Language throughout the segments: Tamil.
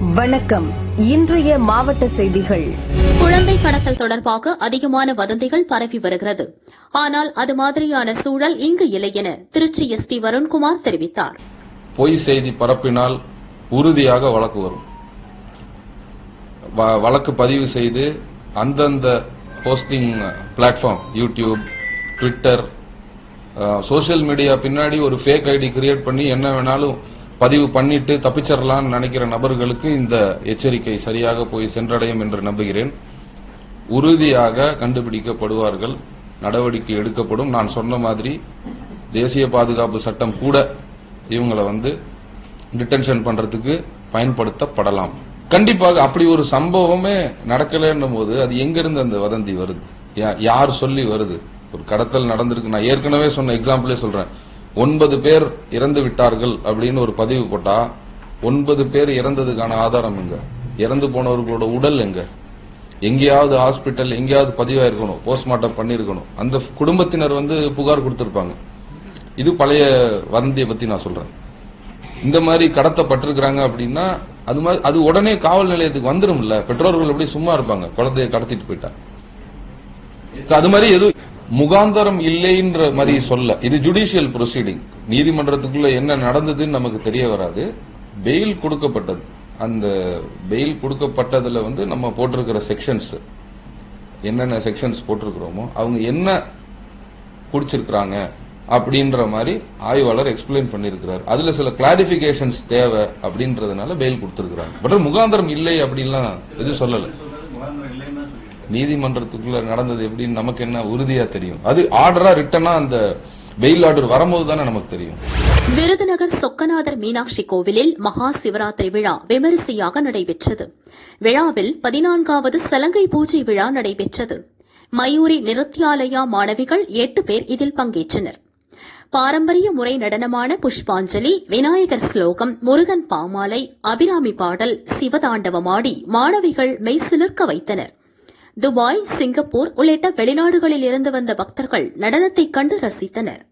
வணக்கம். இன்றைய மாவட்ட செய்திகள். குழந்தை கடத்தல் தொடர்பாக அதிகமான வதந்திகள் பரவி வருகிறது. ஆனால் அது மாதிரியான சூழல் இங்கு இல்லை என திருச்சி எஸ்பி வருண்குமார் தெரிவித்தார். பொய் செய்தி பரப்பினால் உறுதியாக வழக்கு வரும். வ- வழக்கு பதிவு செய்து அந்தந்த posting platform YouTube Twitter social media பின்னாடி ஒரு ஃபேக் ஐடி கிரியேட் பண்ணி என்ன வேணாலும் பதிவு பண்ணிட்டு தப்பிச்சிடலாம்னு நினைக்கிற நபர்களுக்கு இந்த எச்சரிக்கை சரியாக போய் சென்றடையும் என்று நம்புகிறேன். உறுதியாக கண்டுபிடிக்கப்படுவார்கள். நடவடிக்கை எடுக்கப்படும். நான் சொன்ன மாதிரி தேசிய பாதுகாப்பு சட்டம் கூட இவங்களை வந்து டிடென்ஷன் பண்றதுக்கு பயன்படுத்தப்படலாம். கண்டிப்பாக அப்படி ஒரு சம்பவமே நடக்கலன்னும் போது அது எங்கிருந்து அந்த வதந்தி வருது? யா- யார் சொல்லி வருது? ஒரு கடத்தல் நடந்திருக்கு. நான் ஏற்கனவே சொன்ன எக்ஸாம்பிளே சொல்றேன். ஒன்பது பேர் இறந்து விட்டார்கள் அப்படின்னு ஒரு பதிவு போட்டா ஒன்பது பேர் இறந்ததுக்கான ஆதாரம் எங்க? இறந்து போனவர்களோட உடல் எங்க? எங்கேயாவது ஹாஸ்பிட்டல் எங்கேயாவது பதிவாயிருக்கணும் போஸ்ட்மார்ட்டம் பண்ணிருக்கணும் அந்த குடும்பத்தினர் வந்து புகார் கொடுத்திருப்பாங்க. இது பழைய வதந்தியை பத்தி நான் சொல்றேன். இந்த மாதிரி கடத்தப்பட்டிருக்கிறாங்க அப்படின்னா அது மாதிரி அது உடனே காவல் நிலையத்துக்கு வந்துரும்ல? பெற்றோர்கள் எப்படி சும்மா இருப்பாங்க. குழந்தைய கடத்திட்டு போயிட்டா. அது மாதிரி எதுவும் முகாந்தரம் இல்லைன்ற மாதிரி சொல்ல. இது ஜுடிஷியல் ப்ரொசீடிங் நீதிமன்றத்துக்குள்ள என்ன நடந்ததுன்னு நமக்கு தெரிய வராது. பெயில் கொடுக்கப்பட்டது. அந்த பெயில் கொடுக்கப்பட்டதுல வந்து நம்ம போட்டிருக்கிற செக்ஷன்ஸ் என்னென்ன செக்ஷன்ஸ் போட்டிருக்கிறோமோ அவங்க என்ன குடிச்சிருக்கிறாங்க அப்படின்ற மாதிரி ஆய்வாளர் எக்ஸ்பிளைன் பண்ணியிருக்கிறார். அதுல சில கிளாரிபிகேஷன்ஸ் தேவை அப்படின்றதுனால பெயில் கொடுத்துருக்கிறாங்க. பட் முகாந்திரம் இல்லை அப்படின்லாம் எதுவும் சொல்லலை. நீதிமன்றத்துக்குள்ள நடந்தது எப்படின்னு நமக்கு என்ன உறுதியா தெரியும்? அது ஆர்டரா ரிட்டனா அந்த பெயில் ஆர்டர் வரும்போது தானே நமக்கு தெரியும். விருதுநகர் சொக்கநாதர் மீனாட்சி கோவிலில் மகா சிவராத்திரி விழா விமரிசையாக நடைபெற்றது. விழாவில் பதினான்காவது சலங்கை பூஜை விழா நடைபெற்றது. மயூரி நிருத்தியாலயா மாணவிகள் எட்டு பேர் இதில் பங்கேற்றனர். பாரம்பரிய முறை நடனமான புஷ்பாஞ்சலி விநாயகர் ஸ்லோகம் முருகன் பாமாலை அபிராமி பாடல் சிவதாண்டவமாடி மாணவிகள் மெய்சிலிர்க்க வைத்தனர். துபாய் சிங்கப்பூர் உள்ளிட்ட வெளிநாடுகளில் இருந்து வந்த பக்தர்கள் நடனத்தை கண்டு ரசித்தனர்.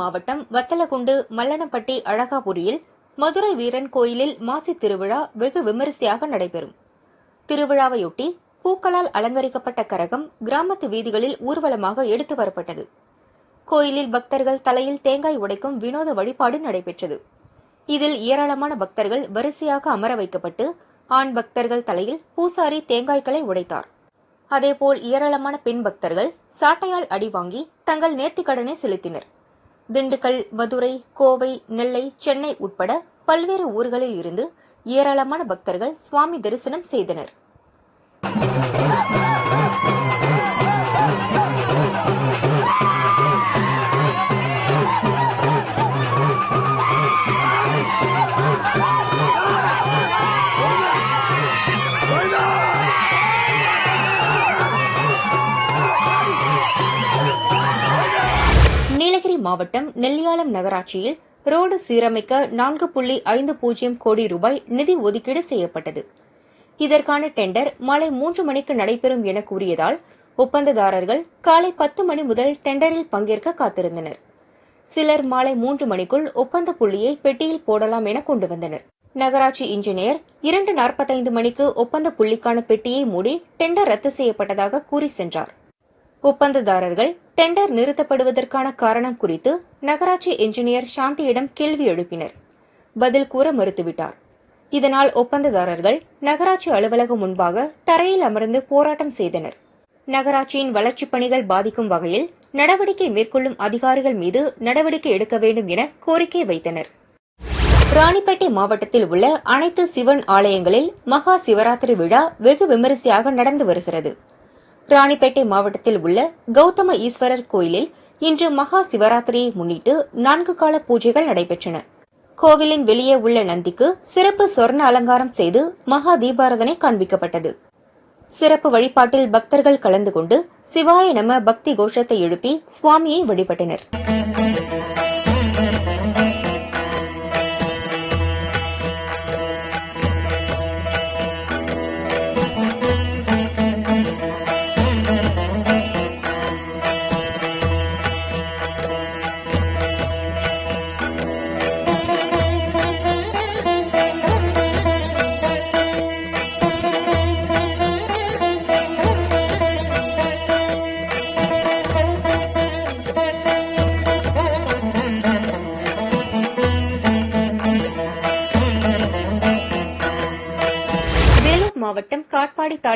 மாவட்டம் வத்தலகுண்டு மல்லனப்பட்டி அழகாபுரியில் மதுரை வீரன் கோயிலில் மாசி திருவிழா வெகு விமரிசையாக நடைபெறும். திருவிழாவையொட்டி பூக்களால் அலங்கரிக்கப்பட்ட கரகம் கிராமத்து வீதிகளில் ஊர்வலமாக எடுத்து வரப்பட்டது. கோயிலில் பக்தர்கள் தலையில் தேங்காய் உடைக்கும் வினோத வழிபாடு நடைபெற்றது. இதில் ஏராளமான பக்தர்கள் வரிசையாக அமர வைக்கப்பட்டு ஆண் பக்தர்கள் தலையில் பூசாரி தேங்காய்களை உடைத்தார். அதேபோல் ஏராளமான பெண் பக்தர்கள் சாட்டையால் அடி வாங்கி தங்கள் நேர்த்திக்கடனை செலுத்தினர். திண்டுக்கல் மதுரை கோவை நெல்லை சென்னை உட்பட பல்வேறு ஊர்களில் இருந்து ஏராளமான பக்தர்கள் சுவாமி தரிசனம் செய்தனர். மாவட்டம் நெல்லியாளம் நகராட்சியில் ரோடு சீரமைக்க நான்கு புள்ளி ஐந்து பூஜ்ஜியம் கோடி ரூபாய் நிதி ஒதுக்கீடு செய்யப்பட்டது. இதற்கான டெண்டர் மாலை மூன்று மணிக்கு நடைபெறும் என கூறியதால் ஒப்பந்ததாரர்கள் காலை பத்து மணி முதல் டெண்டரில் பங்கேற்க காத்திருந்தனர். சிலர் மாலை மூன்று மணிக்குள் ஒப்பந்த புள்ளியை பெட்டியில் போடலாம் என கொண்டு வந்தனர். நகராட்சி இன்ஜினியர் இரண்டு நாற்பத்தைந்து மணிக்கு ஒப்பந்த புள்ளிக்கான பெட்டியை மூடி டெண்டர் ரத்து செய்யப்பட்டதாக கூறி சென்றார். ஒப்பந்ததாரர்கள் டெண்டர் நிறுத்தப்படுவதற்கான காரணம் குறித்து நகராட்சி என்ஜினியர் சாந்தியிடம் கேள்வி எழுப்பினர். பதில் கூற மறுத்துவிட்டார். இதனால் ஒப்பந்ததாரர்கள் நகராட்சி அலுவலகம் முன்பாக தரையில் அமர்ந்து போராட்டம் செய்தனர். நகராட்சியின் வளர்ச்சிப் பணிகள் பாதிக்கும் வகையில் நடவடிக்கை மேற்கொள்ளும் அதிகாரிகள் மீது நடவடிக்கை எடுக்க வேண்டும் என கோரிக்கை வைத்தனர். ராணிப்பேட்டை மாவட்டத்தில் உள்ள அனைத்து சிவன் ஆலயங்களில் மகா சிவராத்திரி விழா வெகு விமரிசையாக நடந்து வருகிறது. ராணிப்பேட்டை மாவட்டத்தில் உள்ள கௌதம ஈஸ்வரர் கோயிலில் இன்று மகா சிவராத்திரியை முன்னிட்டு நான்கு கால பூஜைகள் நடைபெற்றன. கோவிலின் வெளியே உள்ள நந்திக்கு சிறப்பு சொர்ண அலங்காரம் செய்து மகா தீபாரதனை காண்பிக்கப்பட்டது. சிறப்பு வழிபாட்டில் பக்தர்கள் கலந்து கொண்டு சிவாய நம பக்தி கோஷத்தை எழுப்பி சுவாமியை வழிபட்டனர்.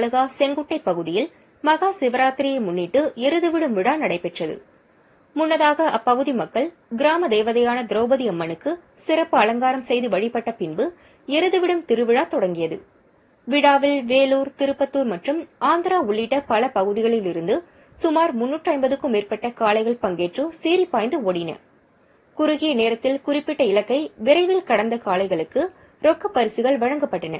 தாலுகா செங்குட்டை பகுதியில் மகா சிவராத்திரியை முன்னிட்டு எருதுவிடும் விழா நடைபெற்றது. முன்னதாக அப்பகுதி மக்கள் கிராம தேவதையான திரௌபதி அம்மனுக்கு சிறப்பு அலங்காரம் செய்து வழிபட்ட பின்பு எருதுவிடும் திருவிழா தொடங்கியது. விழாவில் வேலூர் திருப்பத்தூர் மற்றும் ஆந்திரா உள்ளிட்ட பல பகுதிகளில் இருந்து சுமார் முன்னூற்றி ஐம்பதுக்கும் மேற்பட்ட காளைகள் பங்கேற்று சீறி பாய்ந்து ஓடின. குறுகிய நேரத்தில் குறிப்பிட்ட இலக்கை விரைவில் கடந்த காளைகளுக்கு ரொக்க பரிசுகள் வழங்கப்பட்டன.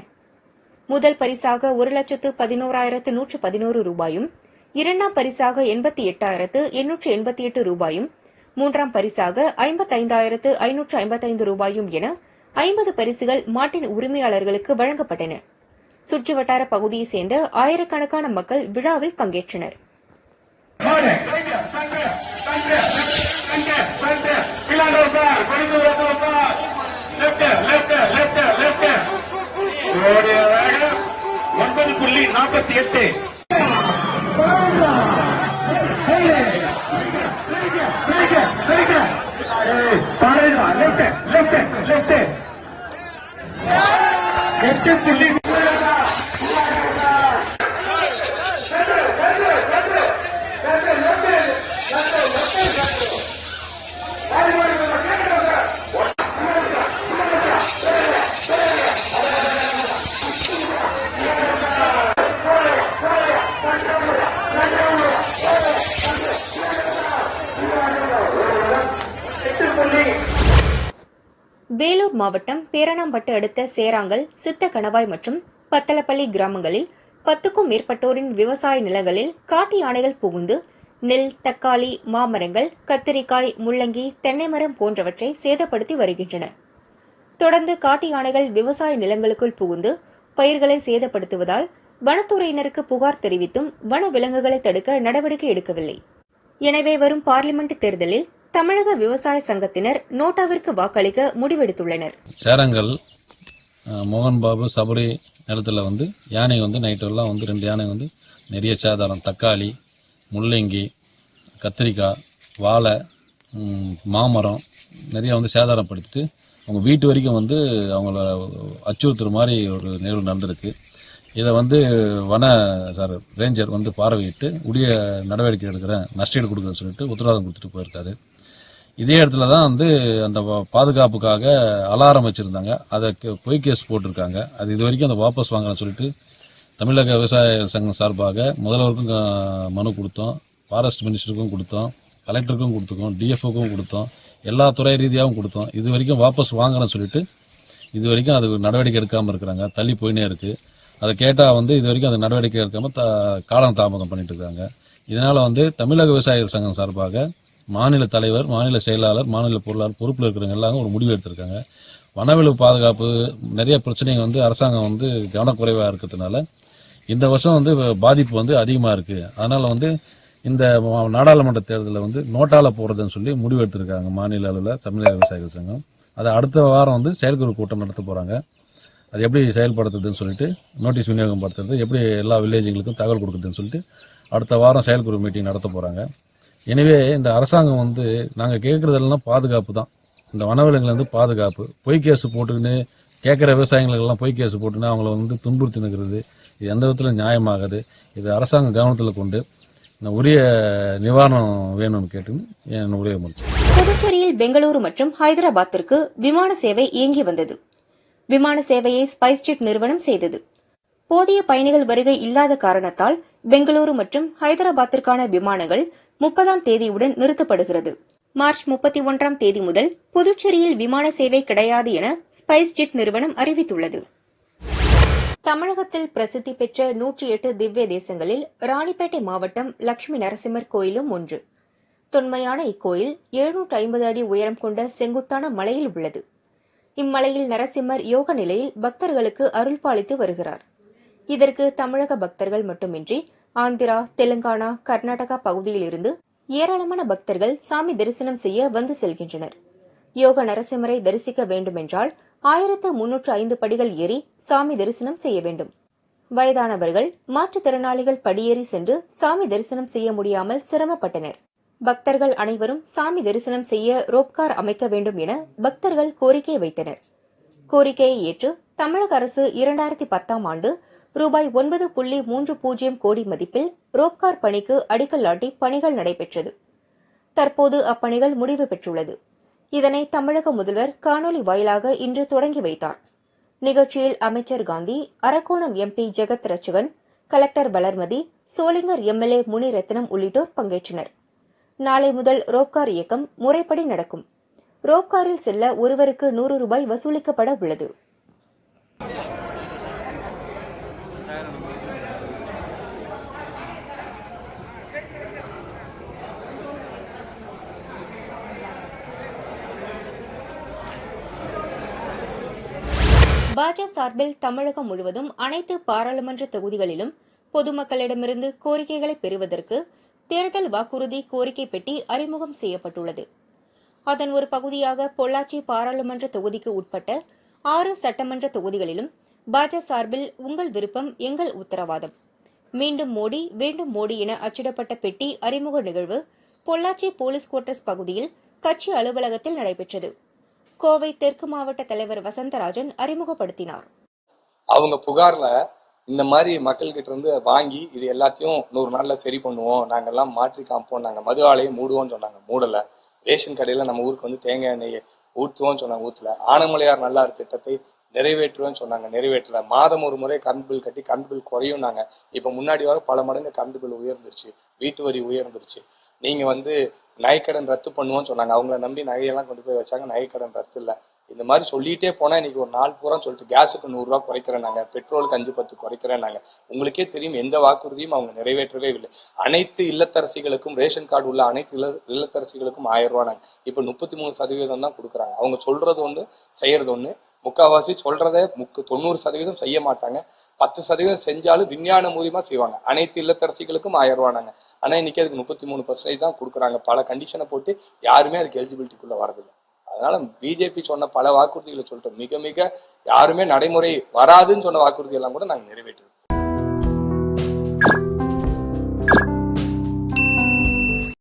முதல் பரிசாக ஒரு லட்சத்து பதினோராயிரத்து நூற்று பதினோரு ரூபாயும் இரண்டாம் பரிசாக எண்பத்தி எட்டாயிரத்து எண்ணூற்று எண்பத்தி எட்டு ரூபாயும் மூன்றாம் பரிசாக ஐம்பத்தைந்தாயிரத்து ஐநூற்று ஐம்பத்தைந்து ரூபாயும் என ஐம்பது பரிசுகள் மாட்டின் உரிமையாளர்களுக்கு வழங்கப்பட்டன. சுற்றுவட்டார பகுதியைச் சேர்ந்த ஆயிரக்கணக்கான மக்கள் விழாவில் பங்கேற்றனர். ஒன்பது புள்ளி நாற்பத்தி எட்டு எட்டு புள்ளி மாவட்டம் பேரணாம்பட்டு அடுத்த சேராங்கல் சித்த கணவாய் மற்றும் பத்தலப்பள்ளி கிராமங்களில் பத்துக்கும் மேற்பட்டோரின் விவசாய நிலங்களில் காட்டு யானைகள் புகுந்து நெல் தக்காளி மாமரங்கள் கத்திரிக்காய் முள்ளங்கி தென்னை மரம் போன்றவற்றை சேதப்படுத்தி வருகின்றன. தொடர்ந்து காட்டு யானைகள் விவசாய நிலங்களுக்குள் புகுந்து பயிர்களை சேதப்படுத்துவதால் வனத்துறையினருக்கு புகார் தெரிவித்தும் வன விலங்குகளை தடுக்க நடவடிக்கை எடுக்கவில்லை. எனவே வரும் பார்லிமெண்ட் தேர்தலில் தமிழக விவசாய சங்கத்தினர் நோட்டாவிற்கு வாக்களிக்க முடிவெடுத்துள்ளனர். சேரங்கள் மோகன்பாபு மோகன் பாபு சபரி நிலத்துல வந்து யானை வந்து நைட்டெல்லாம் வந்து ரெண்டு யானை வந்து நிறைய சேதாரம். தக்காளி முள்ளங்கி கத்திரிக்காய் வாழை மாமரம் நிறைய வந்து சேதாரப்படுத்திட்டு அவங்க வீட்டு வரைக்கும் வந்து அவங்கள அச்சுறுத்துற மாதிரி ஒரு நிகழ்வு நடந்திருக்கு. இதை வந்து வன சார் ரேஞ்சர் வந்து பார்வையிட்டு உரிய நடவடிக்கை எடுக்கிறேன் நஷ்டீடு கொடுக்குறேன்னு சொல்லிட்டு உத்தரவாதம் கொடுத்துட்டு போயிருக்காரு. இதே இடத்துல தான் வந்து அந்த பாதுகாப்புக்காக அலாரம் வச்சிருந்தாங்க. அதை பொய் கேஸ் போட்டிருக்காங்க. அது இது வரைக்கும் அந்த வாபஸ் வாங்கணும்னு சொல்லிட்டு தமிழக விவசாய சங்கம் சார்பாக முதல்வருக்கும் மனு கொடுத்தோம். ஃபாரஸ்ட் மினிஸ்டருக்கும் கொடுத்தோம். கலெக்டருக்கும் கொடுத்துக்கோம் டிஎஃப்ஓக்கும் கொடுத்தோம். எல்லா துறை ரீதியாகவும் கொடுத்தோம். இது வரைக்கும் வாபஸ் வாங்கணும்னு சொல்லிட்டு இது வரைக்கும் அது நடவடிக்கை எடுக்காமல் இருக்கிறாங்க. தள்ளி போயினே இருக்கு. அதை கேட்டால் வந்து இது வரைக்கும் அது நடவடிக்கை எடுக்காமல் த- காலம் தாமதம் பண்ணிட்டு இருக்காங்க. இதனால் வந்து தமிழக விவசாயிகள் சங்கம் சார்பாக மாநில தலைவர் மாநில செயலாளர் மாநில பொருளாளர் பொறுப்பில் இருக்கிறவங்க எல்லாரும் ஒரு முடிவு எடுத்திருக்காங்க. வனவிலவு பாதுகாப்பு நிறைய பிரச்சனைங்க வந்து அரசாங்கம் வந்து கவனக்குறைவாக இருக்கிறதுனால இந்த வருஷம் வந்து பாதிப்பு வந்து அதிகமாக இருக்கு. அதனால வந்து இந்த நாடாளுமன்ற தேர்தலில் வந்து நோட்டால போடுறதுன்னு சொல்லி முடிவு எடுத்திருக்காங்க மாநில அளவில் தமிழக விவசாயிகள் சங்கம். அதை அடுத்த வாரம் வந்து செயற்குழு கூட்டம் நடத்த போறாங்க. அது எப்படி செயல்படுத்துறதுன்னு சொல்லிட்டு நோட்டீஸ் விநியோகம் படுத்துறது எப்படி எல்லா வில்லேஜுங்களுக்கும் தகவல் கொடுக்குறதுன்னு சொல்லிட்டு அடுத்த வாரம் செயற்குழு மீட்டிங் நடத்த போறாங்க. எனவே இந்த அரசாங்கம் வந்து நாங்க கேட்கறதெல்லாம் பாதுகாப்பு தான். இந்த வனவிலங்குல இருந்து பாதுகாப்பு. பொய் கேஸ் போட்டுக்கின்னு கேட்குற விவசாயிகளுக்கெல்லாம் பொய் கேஸ் போட்டுன்னு அவங்கள வந்து துன்புறுத்தி நிற்கிறது இது எந்த விதத்தில் நியாயமாகாது. இது அரசாங்கம் கவனத்தில் கொண்டு உரிய நிவாரணம் வேணும்னு கேட்டுன்னு என் உரையை முடிச்சேன் புதுச்சேரியில் பெங்களூரு மற்றும் ஹைதராபாத்திற்கு விமான சேவை இயங்கி வந்தது. விமான சேவையை ஸ்பைஸ்ஜெட் நிறுவனம் செய்தது. போதிய பயணிகள் வருகை இல்லாத காரணத்தால் பெங்களூரு மற்றும் ஹைதராபாத்திற்கான விமானங்கள் முப்பதாம் தேதியுடன் நிறுத்தப்படுகிறது. மார்ச் முப்பத்தி ஒன்றாம் தேதி முதல் புதுச்சேரியில் விமான சேவை கிடையாது என ஸ்பைஸ் ஜெட் நிறுவனம் அறிவித்துள்ளது. தமிழகத்தில் பிரசித்தி பெற்ற நூற்றி எட்டு திவ்ய தேசங்களில் ராணிப்பேட்டை மாவட்டம் லட்சுமி நரசிம்மர் கோயிலும் ஒன்று. தொன்மையான இக்கோயில் எழுநூற்று ஐம்பது அடி உயரம் கொண்ட செங்குத்தான மலையில் உள்ளது. இம்மலையில் நரசிம்மர் யோக நிலையில் பக்தர்களுக்கு அருள்பாலித்து வருகிறார். இதற்கு தமிழக பக்தர்கள் மட்டுமின்றி ஆந்திரா தெலுங்கானா கர்நாடகா பகுதியிலிருந்து ஏராளமான பக்தர்கள் சாமி தரிசனம் செய்ய வந்து செல்கின்றனர். யோக நரசிம்மரை தரிசிக்க வேண்டுமென்றால் ஆயிரத்து முன்னூற்று ஐந்து படிகள் ஏறி சாமி தரிசனம் செய்ய வேண்டும். வயதானவர்கள் மாற்றுத்திறனாளிகள் படியேறி சென்று சாமி தரிசனம் செய்ய முடியாமல் சிரமப்பட்டனர். பக்தர்கள் அனைவரும் சாமி தரிசனம் செய்ய ரோப்கார் அமைக்க வேண்டும் என பக்தர்கள் கோரிக்கை வைத்தனர். கோரிக்கையை ஏற்று தமிழக அரசு இரண்டாயிரத்தி பத்தாம் ஆண்டு ரூபாய் ஒன்பது புள்ளி மூன்று பூஜ்ஜியம் கோடி மதிப்பில் ரோப்கார் பணிக்கு அடிக்கல் நாட்டி பணிகள் நடைபெற்றது. தற்போது அப்பணிகள் முடிவு பெற்றுள்ளது. இதனை தமிழக முதல்வர் காணொலி வாயிலாக இன்று தொடங்கி வைத்தார். நிகழ்ச்சியில் அமைச்சர் Gandhi Arakkonam MP Jagath Ratchagan collector Valarmathi Sholinghur MLA Munirathnam உள்ளிட்டோர் பங்கேற்றனர். நாளை முதல் ரோப்கார் இயக்கம் முறைப்படி நடக்கும். ரோப்காரில் செல்ல ஒருவருக்கு நூறு ரூபாய் வசூலிக்கப்பட உள்ளது. பாஜக சார்பில் தமிழகம் முழுவதும் அனைத்து பாராளுமன்ற தொகுதிகளிலும் பொதுமக்களிடமிருந்து கோரிக்கைகளை பெறுவதற்கு தேர்தல் வாக்குறுதி கோரிக்கை பெட்டி அறிமுகம் செய்யப்பட்டுள்ளது. அதன் ஒரு பகுதியாக பொள்ளாச்சி பாராளுமன்ற தொகுதிக்கு உட்பட்ட ஆறு சட்டமன்ற தொகுதிகளிலும் பாஜக சார்பில் உங்கள் விருப்பம் எங்கள் உத்தரவாதம். மீண்டும் மோடி வேண்டும் மோடி என அச்சிடப்பட்ட பெட்டி அறிமுக நிகழ்வு பொள்ளாச்சி போலீஸ் குவார்டர்ஸ் பகுதியில் கட்சி அலுவலகத்தில் நடைபெற்றது. கோவை தெற்கு மாவட்ட தலைவர் வசந்தராஜன் அறிமுகப்படுத்தினார். அவங்க புகார்ல இந்த மாதிரி மக்கள் கிட்ட இருந்து வாங்கி இது எல்லாத்தையும் நூறு நாள்ல சரி பண்ணுவோம் நாங்கெல்லாம் மாற்றி காமிப்போம் நாங்க மது ஆலையை மூடுவோம்னு சொன்னாங்க. மூடல. ரேஷன் கடையில நம்ம ஊருக்கு வந்து தேங்காய் எண்ணெயை ஊற்றுவோம்னு சொன்னாங்க ஊத்துல. ஆனமலையார் நல்லார் திட்டத்தை நிறைவேற்றுவேன்னு சொன்னாங்க நிறைவேற்றல. மாதம் ஒரு முறை கரண்ட் பில் கட்டி கரண்ட் பில் குறையும் நாங்க இப்ப முன்னாடி வர பல மடங்கு கரண்ட் பில் உயர்ந்துருச்சு. வீட்டு வரி உயர்ந்துருச்சு. நீங்க வந்து நகைக்கடன் ரத்து பண்ணுவோம்னு சொன்னாங்க. அவங்கள நம்பி நகையெல்லாம் கொண்டு போய் வச்சாங்க. நகைக்கடன் ரத்து இல்லை. இந்த மாதிரி சொல்லிட்டே போனா இன்னைக்கு ஒரு நாள் பூரா சொல்லிட்டு கேஸுக்கு நூறுரூவா குறைக்கிறேன் நாங்கள் பெட்ரோலுக்கு அஞ்சு பத்து குறைக்கிறேன் நாங்கள் உங்களுக்கே தெரியும் எந்த வாக்குறுதியும் அவங்க நிறைவேற்றவே இல்லை. அனைத்து இல்லத்தரசிகளுக்கும் ரேஷன் கார்டு உள்ள அனைத்து இல்ல இல்லத்தரசிகளுக்கும் ஆயிரம் ரூபா நாங்கள் இப்போ முப்பத்தி மூணு சதவீதம் தான் கொடுக்குறாங்க. அவங்க சொல்றது ஒன்று செய்யறது ஒன்று முக்காவாசி சொல்றத முக்கு தொண்ணூறு சதவீதம் செய்ய மாட்டாங்க. பத்து சதவீதம் செஞ்சாலும் விஞ்ஞான மூலியமா செய்வாங்க. அனைத்து இல்லத்தரசிகளுக்கும் ஆயிரம் ரூபா நாங்க ஆனா இன்னைக்கு அதுக்கு முப்பத்தி மூணு பர்சன்டேஜ் தான் கொடுக்குறாங்க. பல கண்டிஷனை போட்டு யாருமே அதுக்கு எலிஜிபிலிட்டிக்குள்ள வரதில்லை. அதனால பிஜேபி சொன்ன பல வாக்குறுதிகளை சொல்லிட்டோம். மிக மிக யாருமே நடைமுறை வராதுன்னு சொன்ன வாக்குறுதி எல்லாம் கூட நாங்கள் நிறைவேற்றிருக்கோம்.